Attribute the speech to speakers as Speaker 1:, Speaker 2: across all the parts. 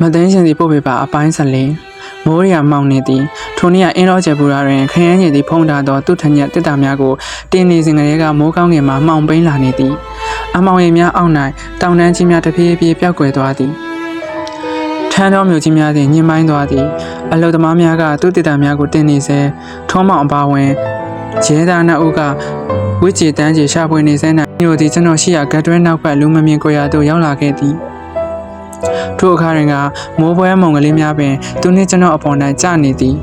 Speaker 1: မသိန်းရှင်စီပို့ပေးပါအပိုင်း14မိုးရီယာမောင်နေသည်ထိုနေ့ကအင်းတော်ကျပူရာတွင်ခရမ်းကျင်သည်ဖုံးထားသောသူထညက်တစ်တာများကိုတင်းနေစဉ်ကလေးကမိုးကောင်းငင်မှမှောင်ပိန်းလာနေသည်အမောင်ရင်များအောက်၌တောင်တန်းကြီးများတစ်ပြေးပြေးပျောက်ကွယ်သွားသည်ထန်းတော်မြို့ကြီးများသည်ညှိုင်းသွားသည်အလုသမားများကသူတစ်တာများကိုတင်းနေစေထုံးမောင်အပါဝင်ဂျဲသားနှစ်ဦးကဝိจิตတန်းကြီးရှာဖွေနေစေ၌မြို့သည်ကျွန်တော်ရှိရာဂတ်တွဲနောက်ဘက်လူမမြင်ကိုရာသို့ရောက်လာခဲ့သည် ထိုအခါတွင်ကမိုးပွဲမုံကလေးများပင်သူနှင့်ကျွန်တော်အပေါ်၌ကျနေသည်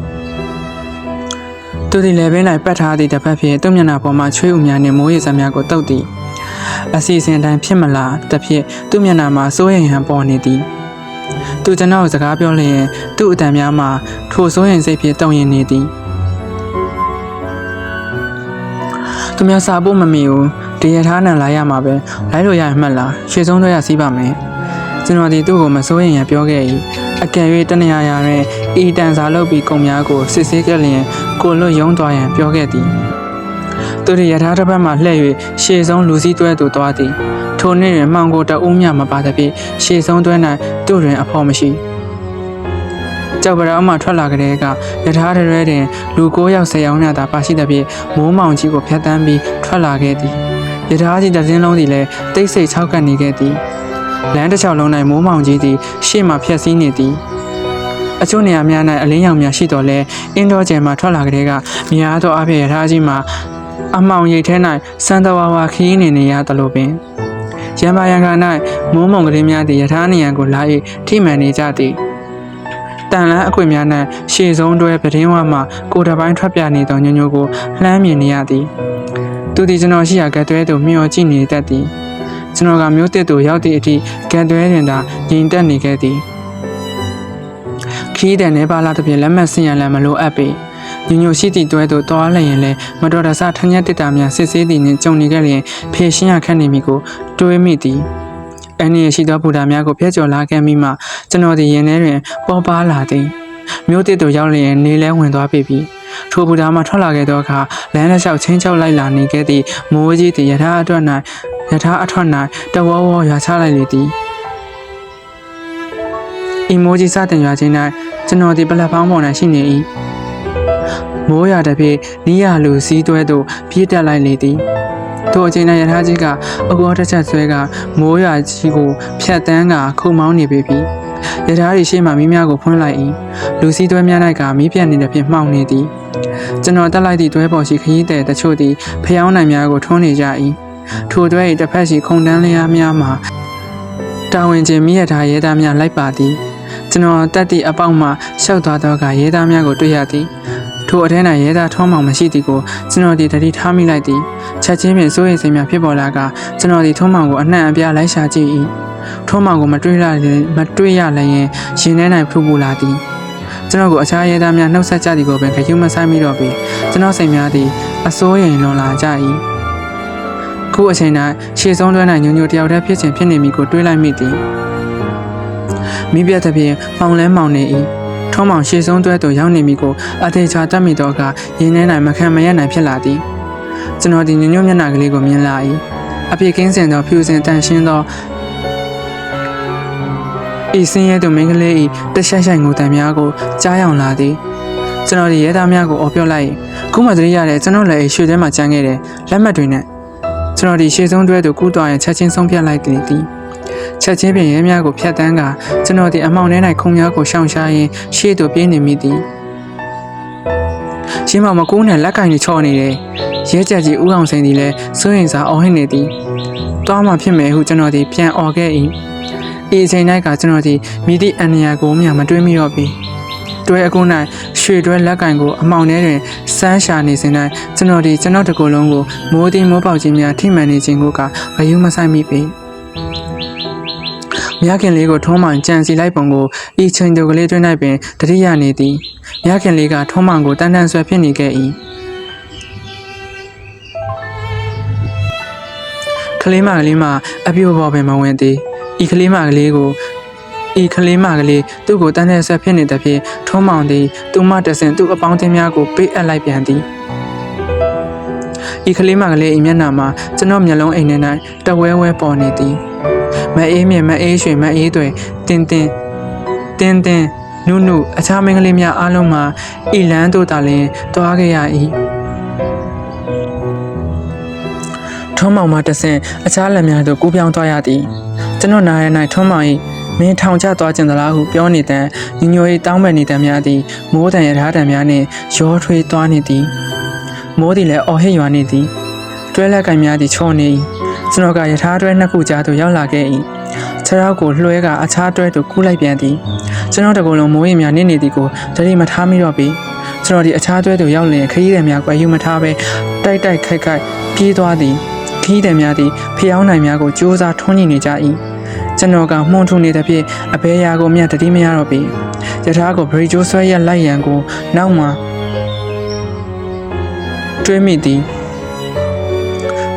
Speaker 1: သူသည်လည်းပင်၌ပတ်ထားသည့်တစ်ဖက်ဖြင့်သူ့မျက်နှာပေါ်မှချွေးဥများနှင့်မိုးရေစမ်းများကိုတုပ်သည်အစီအစဉ်တိုင်းဖြစ်မလားတစ်ဖြင့်သူ့မျက်နှာမှာစိုးရိမ်ဟန်ပေါ်နေသည်သူကျွန်တော်ကိုစကားပြောလျင်သူ့အတန်များမှာထိုစိုးရိမ်စိတ်ဖြင့်တုံရင်နေသည်သူများစာဖို့မမီဘူးဒီရထားနဲ့လာရမှာပဲလိုက်လို့ရရင်မှတ်လားရှေ့ဆုံးတော့ရစီးပါမယ် ကျွန်တော်ဒီသူ့ကိုမစိုးရင်ရပြောခဲ့၏အကယ်၍တနေရာရာတွင်ဤတန်စာလုပ်ပြီးကုံများကိုစစ်ဆေးခဲ့လျင်ကိုလွတ်ယုံသွားရန်ပြောခဲ့သည်သူတို့ရထားတစ်ပတ်မှလှည့်၍ရှေ့ဆုံးလူစည်းတွဲသို့သွားသည်ထိုနေ့တွင်မှောင်ကိုတအုံးမြမပါသဖြင့်ရှေ့ဆုံးတွဲ၌သူ့တွင်အဖို့မရှိကြောက်ပရောင်းမှထွက်လာကြတဲ့ကရထားတစ်ရဲတွင်လူ9ယောက်10ယောက်ညသာပါရှိသဖြင့်မိုးမောင်ကြီးကိုဖျက်ဆီးပြီးထွက်လာခဲ့သည်ရထားကြီးတစ်စင်းလုံးသည်လည်းတိတ်ဆိတ်ခြောက်ကပ်နေခဲ့သည် လမ်းတစ်လျှောက်လုံး၌မိုးမောင်ကြီးသည်ရှေ့မှဖြက်စီးနေသည်အချို့နေရာများ၌အလင်းရောင်များရှိတော်လဲအင်းတော်ကျယ်မှထွက်လာကြတဲ့ကများသောအဖေရထားကြီးမှာအမောင်ရိတ်ထဲ၌စံတဝါဝါခီးနေနေရသလိုပင်ရံပါရံခါ၌မိုးမုံကလေးများသည်ရထားနေရန်ကိုလာ၍ထိမှန်နေကြသည်တန်လန်းအကွေများ၌ရှေ့ဆုံးတွဲပဒင်းဝမှကိုယ်တစ်ပိုင်းထွက်ပြနေသောညညိုကိုလှမ်းမြင်နေရသည်သူသည်ကျွန်တော်ရှိရာကတွဲသို့မျှော်ကြည့်နေတတ်သည် ကျွန်တော်ကမျိုးတစ်သူရောက်သည့်အထိကံတွဲတင်သာရင်တက်နေခဲ့သည်ခီးတဲ့နေပါလာတဲ့ပြင်လက်မှတ်ဆင်ရန်လည်းမလိုအပ်ပေညညိုရှိသည့်တွဲသို့တွားလျင်လည်းမတော်တဆထညက်တစ်တာများစစ်ဆေးသည်နှင့်ကြုံနေခဲ့လျင်ဖေရှင်းရခက်နေမိကိုတွေးမိသည်အနေရှိသောဗုဒ္ဓများကိုဖျက်ကျော်လာခဲ့မိမှကျွန်တော်သည်ရင်ထဲတွင်ပေါ်ပါလာသည်မျိုးတစ်သူရောက်လျင်နေလဲဝင်သွားပြီပြီ ထိုဗုဒ္ဓမှထွက်လာခဲ့သောအခါလမ်းတစ်လျှောက်ချင်းချောက်လိုက်လာနေခဲ့သည့်မိုးကြီးသည်ယထာအတွက်၌ယထာအထွက်၌တဝေါဝေါရွာချလိုက်လေသည်အီမိုဂျီစတင်ရွာခြင်း၌ကျွန်တော်ဒီပလက်ဖောင်းပေါ်၌ရှိနေ၏မိုးရွာတစ်ပြေနီးရလူစီးတွဲသို့ပြေးတက်လိုက်လေသည်ထိုအချိန်၌ယထာကြီးကအကောတစ်ချက်ဆွဲကမိုးရွာကြီးကိုဖြတ်တန်းကခုံမောင်းနေပေပြီယထာရီရှေ့မှမီးများကိုဖွင့်လိုက်၏လူစီးတွဲများ၌ကမီးပြတ်နေတဲ့ဖြင့်မှောင်နေသည် ကျွန်တော်တက်လိုက်သည့်တွဲပေါ်ရှိခရီးသည်တချို့သည်ဖျောင်းနိုင်များကိုထွန်းနေကြ၏ထိုတွဲ၏တစ်ဖက်ရှိခုံတန်းလျားများမှာတာဝန်ကျင်မိရထားရဲသားများလိုက်ပါသည်ကျွန်တော်တက်သည့်အပေါက်မှရှောက်သွားတော့ကရဲသားများကိုတွေ့ရသည်ထိုအထဲ၌ရဲသားထုံးမောင်မရှိသည်ကိုကျွန်တော်ဒီတတိထားမိလိုက်သည်ချက်ချင်းပင်စိုးရိမ်စိတ်များဖြစ်ပေါ်လာကကျွန်တော်ဒီထုံးမောင်ကိုအနှံ့အပြားလိုက်ရှာကြည့်၏ထုံးမောင်ကိုမတွေ့ရရင်မတွေ့ရလည်းရင်ရင်ထဲ၌ဖူးပူလာသည် ကျွန်တော်ကိုအခြားရဲသားများနှုတ်ဆက်ကြသည်ကိုပင်ခရုမဆိုင်မိတော့ပြီကျွန်တော်စိတ်များသည်အစိုးရိမ်လွန်လာကြ၏ခုအချိန်၌ရှေ့ဆုံးတွဲ၌ညွညွတယောက်တည်းဖြစ်ခြင်းဖြစ်နေမိကိုတွေးလိုက်မိသည်မိပြတ်သဖြင့်မောင်လဲမောင်နေ၏ထုံးမောင်ရှေ့ဆုံးတွဲသို့ရောက်နေမိကိုအသေးချာတတ်မိတော့ကရင်းနှဲ၌မခံမရနိုင်ဖြစ်လာသည်ကျွန်တော်ဒီညညမျက်နှာကလေးကိုမြင်လာ၏အပြည့်ကင်းစင်သောဖြူစင်တန်ရှင်းသော ဤစင်းရဲသူမင်းကလေးဤတရှက်ရှိုင်ကိုတံများကိုကြားယောင်လာသည်ကျွန်တော်ဒီရဲသားများကိုအော်ပြောလိုက်ခုမှသတိရတယ်ကျွန်တော်လည်းရွှေထဲမှာကျန်ခဲ့တယ်လက်မှတ်တွေနဲ့ကျွန်တော်ဒီရှေ့ဆုံးတွဲသူကူးသွားရင်ချက်ချင်းဆုံးဖြတ်လိုက်သည်သည်ချက်ချင်းပြင်ရဲများကိုဖျက်တမ်းကကျွန်တော်ဒီအမောင်ထဲ၌ခုံများကိုရှောင်ရှားရင်းရှေ့သို့ပြေးနေမိသည်ရှင်းမမကူးနဲ့လက်ကင်ကြီးချော့နေတယ်ရဲကြက်ကြီးဦးအောင်စိန်သည်လည်းစိုးရင်စားအော်ဟစ်နေသည်တောင်းမှဖြစ်မယ်ဟုကျွန်တော်ဒီပြန်អော်ခဲ့၏ ဤအချိန်၌ကကျွန်တော်ဒီမိသည့်အန်နီယာကိုမှမတွေးမိတော့ပြီတွဲအကုန်း၌ရွှေတွဲလက်ကင်ကိုအမောင်ထဲတွင်စမ်းရှာနေစဉ်၌ကျွန်တော်ဒီကျွန်တော်တကူလုံးကိုမိုးသည်မိုးပေါက်ခြင်းများထိမှန်နေခြင်းကိုကဘယုမဆိုင်မိပေမြခင်လေးကိုထုံးမှန်ကြံစီလိုက်ပုံကိုဤချိန်တူကလေးတွင်း၌ပင်တတိယနေသည်မြခင်လေးကထုံးမှန်ကိုတန်တန်ဆွဲဖြစ်နေခဲ့၏ကလေးမကလေးမအပြိုပေါ်ပင်မဝင်သည် ဤကလေးမကလေးကိုဤကလေးမကလေးသူ့ကိုတန်းတဲ့ဆက်ဖြစ်နေသဖြင့်ထုံးမောင်သည်သူမတဆင်သူ့အပေါင်းအသင်းများကိုပေးအပ်လိုက်ပြန်သည်ဤကလေးမကလေးဤမျက်နှာမှာကျွန်တော်မျက်လုံးအိမ်ထဲ၌တဝဲဝဲပေါ်နေသည်မအေးမြင်မအေးရွှေမအေးတွေတင်းတင်းတင်းတင်းနုနုအခြားမင်းကလေးများအားလုံးမှာဤလန်းတို့သာလျှင်တွားခဲ့ရ၏ ထုံးမောင်မှတဆင့်အခြားလက်များသို့ကူးပြောင်းသွားရသည်ကျွန်တော်နားရ၌ထုံးမောင်၏မင်းထောင်ချသွားခြင်းသလားဟုပြောနေတဲ့ညီညွတ်၏တောင်းပန်နေသည်များသည်မိုးတန်ရထားတံများနှင့်ရောထွေးသွားနေသည်မိုးသည်လည်းအော်ဟစ်ရွာနေသည်တွဲလက်ကင်များသည်ချောနေ၏ကျွန်တော်ကယထာတွဲနှစ်ခုကြားသို့ရောက်လာခဲ့၏ခြေထောက်ကိုလွှဲကအခြားတွဲသို့ကူးလိုက်ပြန်သည်ကျွန်တော်တကူလုံးမိုးရင်များနစ်နေသည်ကိုတတိမထားမိတော့ပြီကျွန်တော်ဒီအခြားတွဲသို့ရောက်လျင်ခရီးသည်များကွယ်ယူမထားဘဲတိုက်တိုက်ခိုက်ခိုက်ပြေးသွားသည် ခရီးသည်များသည်ဖျောင်းနိုင်များကိုစူးစမ်းထွန်းညင်နေကြ၏ကျွန်တော်ကမှုန်ထုံနေတဲ့ဖြင့်အဘဲရာကိုမြတ်တတိမရတော့ပြီယထာကိုဗရီဂျိုးဆွဲရက်လိုက်ရန်ကိုနောက်မှတွေးမိသည်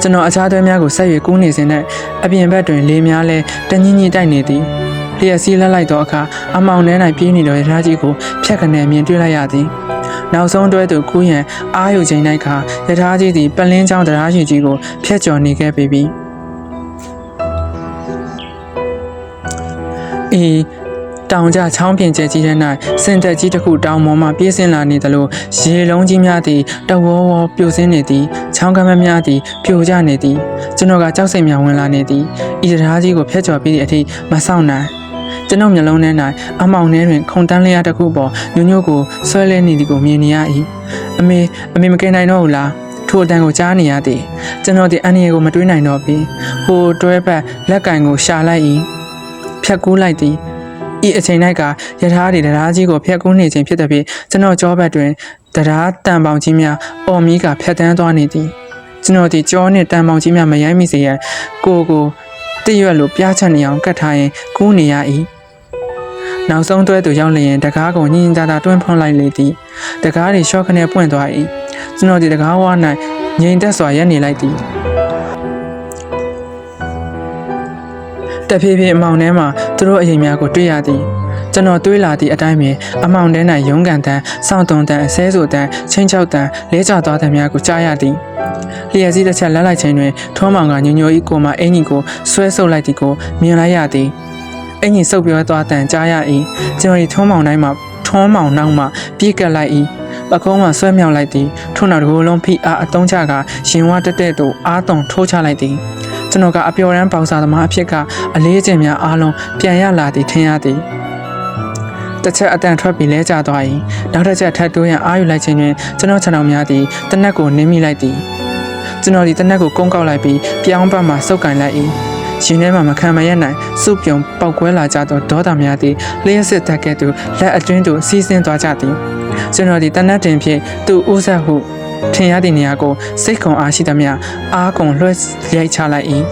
Speaker 1: ကျွန်တော်အခြားသွဲများကိုဆက်၍ကူးနေစဉ်နဲ့အပြင်ဘက်တွင်လေများလဲတညင်းညင်းတိုက်နေသည်လျက်စီးလက်လိုက်သောအခါအမောင်ထဲ၌ပြေးနေသောရထားကြီးကိုဖြတ်ကနေမြင်တွေ့လိုက်ရသည် နောက်ဆုံးတွဲသူကူးရန်အားယူချိန်၌ခါရထားကြီးသည်ပလင်းချောင်းတရားရှိကြီးကိုဖြတ်ကျော်နေခဲ့ပေပြီအေးတောင်ကြချောင်းပြင်ကျဲကြီးတဲ့၌စင်တက်ကြီးတစ်ခုတောင်ပေါ်မှပြေးဆင်းလာနေသလိုရေလုံးကြီးများသည်တဝေါဝေါပြိုဆင်းနေသည်ချောင်းကမ်းမများသည်ပြိုကျနေသည်ကျွန်တော်ကကြောက်စိတ်များဝင်လာနေသည်ဤတရားကြီးကိုဖျက်ချော်ပြီးသည့်အထိမဆောင်နိုင် ကျွန်တော်မျက်လုံးထဲ၌အမောင်ထဲတွင် ခုန်တန်းလျားတစ်ခုပေါ်ညွညွကိုဆွဲလဲနေသည်ကိုမြင်နေရ၏အမေအမေမကင်နိုင်တော့ဘူးလားထိုအတန်ကိုကြားနေရသည်ကျွန်တော်ဒီအန်ရီကိုမတွေးနိုင်တော့ပြီဟိုတွဲပတ်လက်ကင်ကိုရှာလိုက်၏ဖြတ်ကူးလိုက်သည်ဤအချိန်၌ကယထာတွေတရားကြီးကိုဖျက်ကူးနေခြင်းဖြစ်တဲ့ဖြင့်ကျွန်တော်ကြောဘက်တွင်တရားတန်ပေါင်ကြီးများအော်မီးကဖျက်တမ်းသွားနေသည်ကျွန်တော်ဒီကြောနှင့်တန်ပေါင်ကြီးများမရိုင်းမိစေရန်ကိုကိုတည့်ရွက်လိုပြားချက်နေအောင်ကတ်ထားရင်ကူးနေရ၏ နောက်ဆုံးတွဲသူရောက်လျင်တကားကိုညင်ညင်သာသာတွန်းဖွင့်လိုက်လေသည်တကားတွေရှော့ခနဲ့ပွင့်သွား၏ကျွန်တော်ဒီတကားဝါ၌ငြိမ်သက်စွာရပ်နေလိုက်သည်တဖြည်းဖြည်းအမောင်ထဲမှာသူတို့အရင်များကိုတွေ့ရသည်ကျွန်တော်တွေးလာသည့်အတိုင်းပင်အမောင်ထဲ၌ရုံးကန်တန်းစောင့်တုံတန်းအဆဲဆိုတန်းချင်းချောက်တန်းလဲကျသွားတဲ့များကိုကြားရသည်လျှက်စီးတစ်ချက်လက်လိုက်ခြင်းတွင်ထုံးမောင်ကညညိုဤကိုမှအင်ကြီးကိုဆွဲဆုပ်လိုက်သည်ကိုမြင်လိုက်ရသည် အင်ကြီးဆုပ်ပြောသွားတန်ကြားရ၏ကျွန်တော်ဒီထုံးမောင်တိုင်းမှာထုံးမောင်နောက်မှပြေးကပ်လိုက်၏ပကုံးမှဆွဲမြောက်လိုက်သည်ထို့နောက်တစ်ကိုယ်လုံးဖိအားအတုံးချကရှင်ဝါတက်တဲ့သို့အားတုံထိုးချလိုက်သည်ကျွန်တော်ကအပျော်ရမ်းပေါစာသမားအဖြစ်ကအလေးကျင့်များအားလုံးပြန်ရလာသည်ထင်ရသည်တစ်ချက်အတန်ထွက်ပြီးလဲကျသွား၏နောက်တစ်ချက်ထပ်တိုးရန်အားယူလိုက်ခြင်းတွင်ကျွန်တော်ခြံတော်များသည်တနက်ကိုနင်းမိလိုက်သည်ကျွန်တော်ဒီတနက်ကိုကုန်းကောက်လိုက်ပြီးပြောင်းပတ်မှစုပ်ကန်လိုက်၏ ရှင်ထဲမှာမခံမရနိုင်စုပြုံပောက်ကွဲလာကြသောဒေါသများသည်လျှက်စစ်တက်ကဲ့သို့လက်အတွင်းသို့စီးဆင်းသွားကြသည်ကျွန်တော်ဒီတနက်တင်ဖြင့်သူ့ဥဆက်ဟုထင်ရသည့်နေရာကိုစိတ်ကုံအားရှိသမျှအားကုံလွှဲရိုက်ချလိုက်၏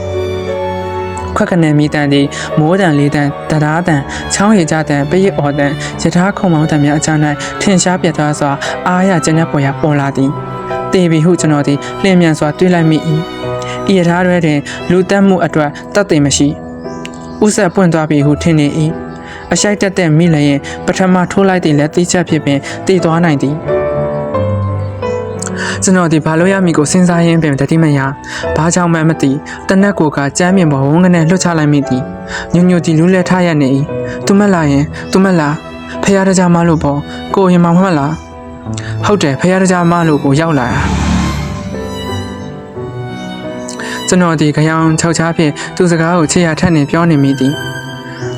Speaker 1: ခွက်ကနေမိတန်သည်မိုးတန်လေးတန်တရားတန်ချောင်းရည်ကြတန်ပရိအော်တန်ယထာခုံမောင်းတန်များအချမ်း၌ထင်ရှားပြတ်သွားစွာအားရကျဉ်းတဲ့ပေါ်ရပေါ်လာသည်တေပြီဟုကျွန်တော်သည်လျင်မြန်စွာတွေးလိုက်မိ၏ ဤယထာတွေတွင်လူတက်မှုအတွက်တတ်သိမရှိဥဆက်ပွင့်သွားပြီဟုထင်နေ၏အရှိုက်တက်တဲ့မိလည်းရင်ပထမထိုးလိုက်သည့်လက်တိချက်ဖြစ်ပင်တည်သွားနိုင်သည်ကျွန်တော်ဒီဘာလို့ရမည်ကိုစဉ်းစားရင်းပင်တတိမရဘာကြောင့်မှမသိတနက်ကိုကကြမ်းမြင်ပေါ်ဝန်းကနေလွှတ်ချလိုက်မိသည်ညွညွဒီလူးလဲထားရနေ၏သူမလာရင်သူမလာဖះတကြားမလို့ပေါ့ကိုရင်မောင်မလားဟုတ်တယ်ဖះတကြားမလို့ကိုရောက်လာတာ ကျွန်တော်ဒီခရောင်ခြောက်ချားဖြင့်သူစကားကိုချေရထက်နေပြောနေမိသည်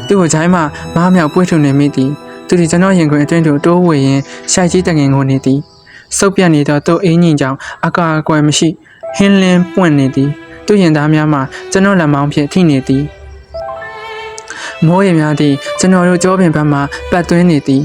Speaker 1: သူ့ကိုချိုင်းမှမားမြောက်ပွေးထုံနေမိသည်သူဒီကျွန်တော်ရင်ခွင်အတွင်းသို့တိုးဝေရင်ရှိုက်ကြီးတငင်ကိုနေသည်စုပ်ပြတ်နေသောသူ့အင်းကြီးကြောင့်အကာအကွယ်မရှိဟင်းလင်းပွင့်နေသည်သူ့ရင်သားများမှကျွန်တော်လက်မောင်းဖြင့်ထိနေသည်မိုးရေများသည်ကျွန်တော်တို့ကြောပင်ဘက်မှပတ်သွင်းနေသည်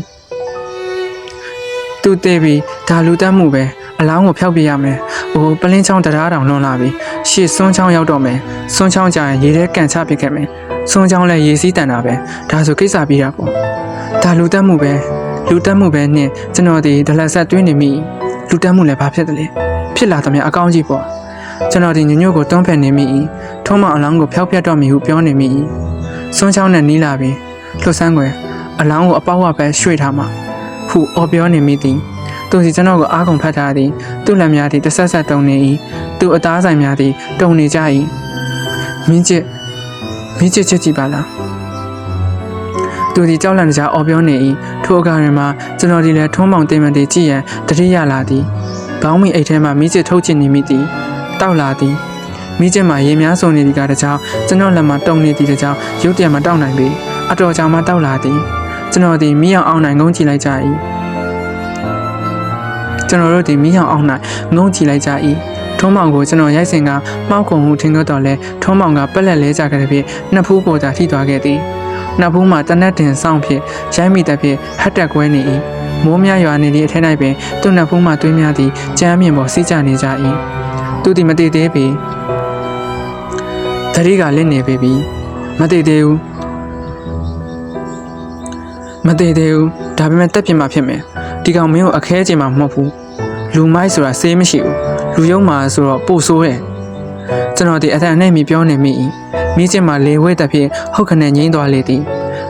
Speaker 1: သူတည်ပြီးဒါလူတက်မှုပဲ အလောင်းကိုဖျောက်ပြရမယ်။အိုးပလင်းချောင်းတရားတောင်လွန်လာပြီ။ရှေ့စွန်းချောင်းရောက်တော့မယ်။စွန်းချောင်းကြရင်ရေထဲကန်ချပစ်ခဲ့မယ်။စွန်းချောင်းလည်းရေစီးတန်တာပဲ။ဒါဆိုကိစ္စပြီးတာပေါ့။ဒါလူတက်မှုပဲ။လူတက်မှုပဲနဲ့ကျွန်တော်ဒီဒလက်ဆက်တွင်းနေမိ။လူတက်မှုလည်းဘာဖြစ်တယ်လဲ။ဖြစ်လာသမျှအကောင်းကြီးပေါ့။ကျွန်တော်ဒီညညို့ကိုတွန်းဖက်နေမိ။ထုံးမအလောင်းကိုဖျောက်ပြတ်တော့မိဟုပြောနေမိ။စွန်းချောင်းနဲ့နီးလာပြီ။လှုပ်ဆန်းွယ်အလောင်းကိုအပေါက်ဝပဲရွှေ့ထားမှ။ဟုအော်ပြောနေမိသည်။ သူစီကျွန်တော်ကိုအားကုန်ဖတ်ထားသည်သူ့လက်များသည်တစ်ဆက်ဆက်တုံနေ၏သူ့အသားဆိုင်များသည်တုံနေကြ၏မင်းချစ်မင်းချစ်ချစ်ကြည့်ပါလားသူသည်ကြောက်လန့်တကြားအော်ပြောနေ၏ထိုအခါတွင်မှကျွန်တော်ဒီလည်းထုံးမောင်တင်မန်တီကြည့်ရန်တတိယလာသည်ဘောင်းမီအိတ်ထဲမှမိကျစ်ထုတ်ချင်နေမိသည်တောက်လာသည်မိကျစ်မှာရေများစုံနေသည်ကတကြောင်ကျွန်တော်လက်မှာတုံနေသည်တကြောင်ရုတ်တရက်မတောက်နိုင်ပေအတော်ကြောင်မှတောက်လာသည်ကျွန်တော်သည်မိအောင်အောင်နိုင်ငုံကြည့်လိုက်ကြ၏ ကျွန်တော်တို့သည်မိအောင်အောင်နိုင်ငုံကြည့်လိုက်ကြ၏ထုံးမောင်ကိုကျွန်တော်ရိုက်စင်ကမှောက်ခုံမှုထင်တော့လဲထုံးမောင်ကပက်လက်လဲကြကြတဲ့ဖြင့်နှစ်ဖူးပေါ်သာထိသွားခဲ့သည်နှစ်ဖူးမှာတနက်တင်ဆောင်ဖြစ်ရိုင်းမိတဲ့ဖြင့်ဟတ်တက်ကွဲနေ၏မိုးများရွာနေသည့်အထက်၌ပင်သူ့နှစ်ဖူးမှာသွေးများသည်ကြမ်းမြင့်ပေါ်စီးကျနေကြ၏သူသည်မတည်သေးပေတတိကလင့်နေပေပြီမတည်သေးဘူးမတည်သေးဘူးဒါပေမဲ့တက်ပြစ်မှဖြစ်မယ်ဒီကောင်မင်းကိုအခဲချိန်မှမဟုတ်ဘူး လူမိုက်ဆိုတာစေးမရှိဘူးလူယုံမှာဆိုတော့ပို့ဆိုးတယ်ကျွန်တော်ဒီအထက်နဲ့မိပြောနေမိ၏မိကျင်မှာလေဝဲတဲ့ဖြင့်ဟုတ်ခနဲ့ငိမ့်သွားလေသည်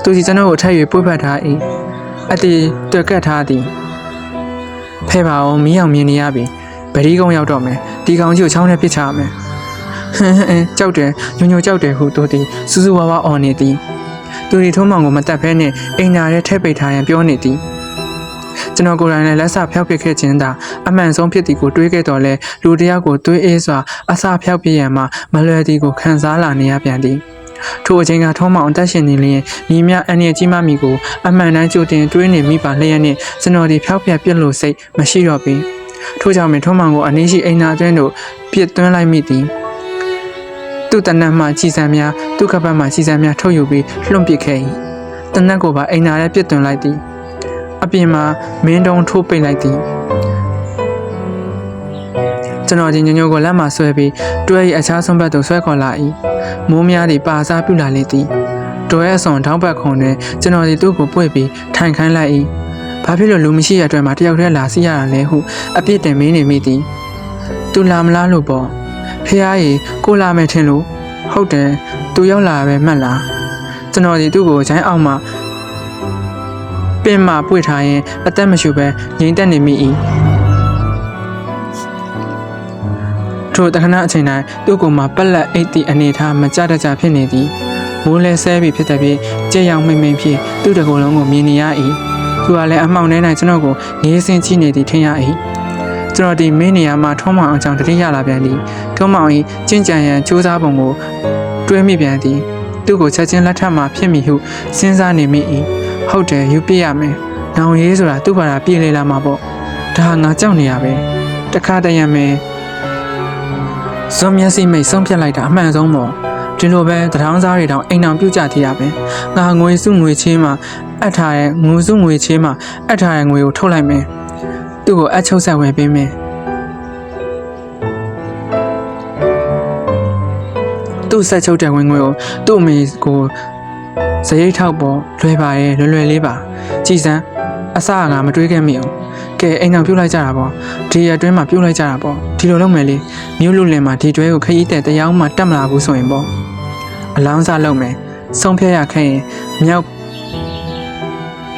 Speaker 1: သူစီကျွန်တော်ကိုထပ်၍ပွေ့ဖက်ထား၏အတီတွက်ကတ်ထားသည်ဖဲပါအောင်မီးအောင်မြင်နေရပြီဗရီကုန်းရောက်တော့မယ်ဒီကောင်ကြီးကိုချောင်းနဲ့ပစ်ချရမယ်ဟင်းဟင်းကြောက်တယ်ညိုညိုကြောက်တယ်ဟုသူသည်စူးစူးဝါးဝါအော်နေသည်သူဒီထုံးမောင်ကိုမတက်ဖဲနဲ့အိမ်နာရဲထဲပိတ်ထားရန်ပြောနေသည် ကျွန်တော်ကိုယ်တိုင်လည်းလက်စဖျောက်ပစ်ခဲ့ခြင်းသာအမှန်ဆုံးဖြစ်သည်ကိုတွေးခဲ့တော်လဲလူတစ်ယောက်ကိုတွေးအေးစွာအစာဖျောက်ပြရန်မှမလွယ်သည်ကိုခံစားလာနေရပြန်သည်ထိုအချိန်ကထုံးမောင်အသက်ရှင်နေလျင်ညီမအန်ရကြီးမမီကိုအမှန်တမ်းကြိုတင်တွေးနေမိပါလျက်နှင့်ကျွန်တော်ဒီဖျောက်ပြက်ပြစ်လို့စိတ်မရှိတော့ပေထို့ကြောင့်ပင်ထုံးမောင်ကိုအနည်းရှိအိမ်နာအတွင်းသို့ပြစ်သွင်းလိုက်မိသည်သူ့တနတ်မှကြီးစံများသူ့ကပတ်မှကြီးစံများထုတ်ယူပြီးလွှန့်ပစ်ခဲ့၏တနတ်ကိုပါအိမ်နာထဲပြစ်သွင်းလိုက်သည် အပြင်မှာမင်းတုံးထိုးပိတ်လိုက်သည်ကျွန်တော်ဒီညညိုကိုလက်မှာဆွဲပြီးတွဲ၏အခြားဆုံးဘက်သို့ဆွဲခေါ်လာ၏မိုးများသည်ပါစားပြုလာလေသည်တွဲအဆောင်ထောင်းဘက်ခုံတွင်ကျွန်တော်ဒီသူ့ကိုပွေ့ပြီးထိုင်ခိုင်းလိုက်၏ဘာဖြစ်လို့လူမရှိရအတွက်မှတယောက်တည်းလာစီရတာလဲဟုအပြစ်တင်မင်းနေမိသည်သူလာမလားလို့ပေါ့ဖះကြီးကိုလာမယ်ထင်လို့ဟုတ်တယ်သူရောက်လာပဲမှတ်လားကျွန်တော်ဒီသူ့ကိုချိုင်းအောင်မှ ပင်မပွေထားရင်အသက်မရှူပဲငိမ့်သက်နေမိ၏ထိုတခဏအချိန်တိုင်းသူ့ကိုယ်မှာပက်လက်အိတ်တီအနေထားမကြတကြဖြစ်နေသည်မိုးလဲဆဲပြီးဖြစ်တဲ့ဖြင့်ကြက်ရောင်မိမ့်မိမ့်ဖြစ်သူ့တကူလုံးကိုမြင်နေရ၏သူကလည်းအမှောင်ထဲ၌ကျွန်တော်ကိုငေးစင်းကြည့်နေသည်ထင်ရ၏ကျွန်တော်ဒီမင်းနေရာမှာထုံးမောင်အောင်ကြောင့်တတိယလာပြန်သည်ထုံးမောင်၏ကြင်ကြံရန်စူးစမ်းပုံကိုတွေးမိပြန်သည်သူ့ကိုချက်ချင်းလက်ထပ်မှဖြစ်မိဟုစဉ်းစားနေမိ၏ ဟုတ်တယ်ယူပြရမယ်နောင်ရေးဆိုတာသူ့ဘာသာပြေးလေလာမှာပေါ့ဒါဟာငါကြောက်နေရပဲတခါတရံမယ်ဇွန်မျက်စိမိတ်ဆုံးဖြတ်လိုက်တာအမှန်ဆုံးပေါ့ဒီလိုပဲတထောင်းစားတွေတောင်အိမ်အောင်ပြုတ်ကြသေးရပဲငါငွေစုငွေချင်းမှာအပ်ထားတဲ့ငွေစုငွေချင်းမှာအပ်ထားတဲ့ငွေကိုထုတ်လိုက်မယ်သူ့ကိုအချုပ်ဆက်ဝယ်ပေးမယ်သူ့ဆက်ချုပ်တဲ့ဝင်ငွေကိုသူ့အမေကို ဇရိတ်ထောက်ပေါ်လွယ်ပါရဲ့လွယ်လွယ်လေးပါကြည်စမ်းအစကငါမတွေးခဲ့မိအောင်ကဲအိမ်အောင်ပြုတ်လိုက်ကြတာပေါ့ဒီရအတွင်းမှာပြုတ်လိုက်ကြတာပေါ့ဒီလိုလုပ်မယ်လေမြို့လူလင်မှာဒီတွဲကိုခရီးတဲ့တရားမှတက်မလာဘူးဆိုရင်ပေါ့အလောင်းစားလုပ်မယ်ဆုံးဖြတ်ရခဲ့ရင်မြောက်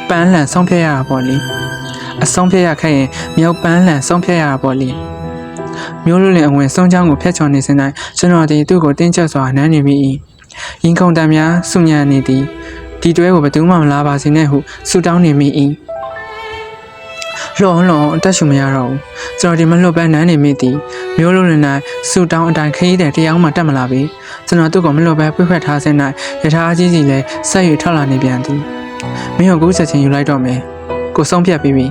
Speaker 1: ပန်းလန်ဆုံးဖြတ်ရတာပေါ့လေအဆုံးဖြတ်ရခဲ့ရင်မြောက်ပန်းလန်ဆုံးဖြတ်ရတာပေါ့လေမျိုးလူလင်အဝင်ဆုံးချောင်းကိုဖျက်ချော်နေစဉ်တိုင်းကျွန်တော်ဒီသူ့ကိုတင်းကျပ်စွာနမ်းနေမိ၏ ရင်ခုန်တံများစုညံနေသည်ဒီတွဲကိုဘယ်သူမှမလာပါစေနဲ့ဟုဆူတောင်းနေမိ၏လွန်လွန်အသက်ရှူမရတော့ဘူးကျွန်တော်ဒီမလွတ်ပဲနန်းနေမိသည်မျိုးလုံးလင်၌ဆူတောင်းအတိုင်းခရီးတဲ့တရားမှတက်မလာပြီကျွန်တော်သူ့ကိုမလွတ်ပဲပြည့်ဖက်ထားစင်း၌ယထာအကြီးကြီးလည်းဆက်၍ထွက်လာနေပြန်သည်မင်းကိုကူးချက်ချင်းယူလိုက်တော့မယ်ကိုဆုံးဖြတ်ပြီးပြီ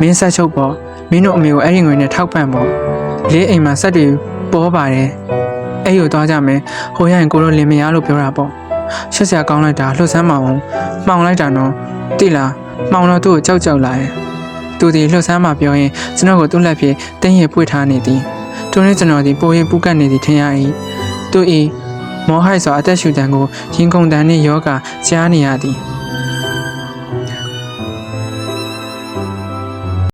Speaker 1: မင်းဆက်ချုပ်ပေါ့မင်းတို့အမေကိုအဲ့ဒီငွေနဲ့ထောက်ပံ့ပေါ့လေးအိမ်မှာဆက်တွေပေါ်ပါတယ် အဲ့ကိုသွားကြမယ်ဟိုရရင်ကိုလိုလင်မယားလို့ပြောတာပေါ့ရှက်စရာကောင်းလိုက်တာလှုပ်ဆန်းမအောင်မှောင်လိုက်တာနော်တိလားမှောင်တော့သူ့ကိုကြောက်ကြောက်လာရဲ့သူဒီလှုပ်ဆန်းမပြောရင်ကျွန်တော်ကိုသူ့လက်ဖြင့်တင်းရပွေထားနေသည်သူနဲ့ကျွန်တော်ဒီပိုရင်ပူကတ်နေသည်ထင်ရ၏သူဤမောဟိုက်စွာအသက်ရှူတန်ကိုရင်ကုန်တန်နှင့်ယောဂကြားနေရသည်